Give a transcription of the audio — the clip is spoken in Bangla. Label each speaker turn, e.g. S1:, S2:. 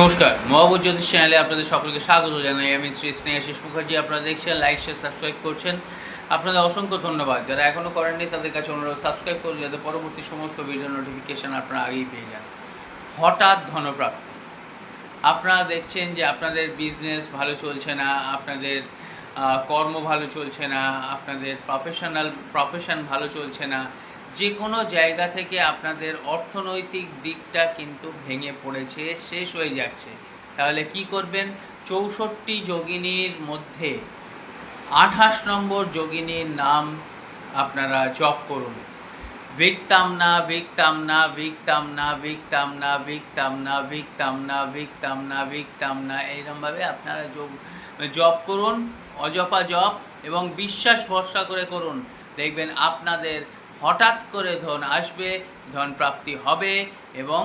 S1: নমস্কার মহাবুর জ্যোতিষ চ্যানেলে আপনাদের সকলকে স্বাগত জানাই। আমি শ্রী স্নেহাশিস মুখার্জি আপনারা দেখছেন লাইক শেয়ার সাবস্ক্রাইব করছেন। আপনাদের অসংখ্য ধন্যবাদ। যারা এখনও করেননি তাদের কাছে অনুরোধ সাবস্ক্রাইব করুন, যাতে পরবর্তী সমস্ত ভিডিও নোটিফিকেশান আপনারা আগেই পেয়ে যান। হঠাৎ ধনপ্রাপ্তি। আপনারা দেখছেন যে আপনাদের বিজনেস ভালো চলছে না, আপনাদের কর্ম ভালো চলছে না, আপনাদের প্রফেশনাল প্রফেশন ভালো চলছে না যে কোনো জায়গা থেকে আপনাদের অর্থনৈতিক দিকটা কিন্তু ভেঙে পড়েছে, শেষ হয়ে যাচ্ছে। তাহলে কি করবেন? চৌষট্টি যোগিনীর মধ্যে আঠাশ নম্বর যোগিনীর নাম আপনারা জপ করুন। ভিকতাম না ভিকতাম না ভিকতাম না ভিকতাম না ভিকতাম না ভিকতাম না ভিকতাম না ভিকতাম না এইরকমভাবে আপনারা যোগ, জপ করুন, অজপা জপ এবং বিশ্বাস ভরসা করে করুন। দেখবেন আপনাদের হঠাৎ করে ধন আসবে ধন প্রাপ্তি হবে এবং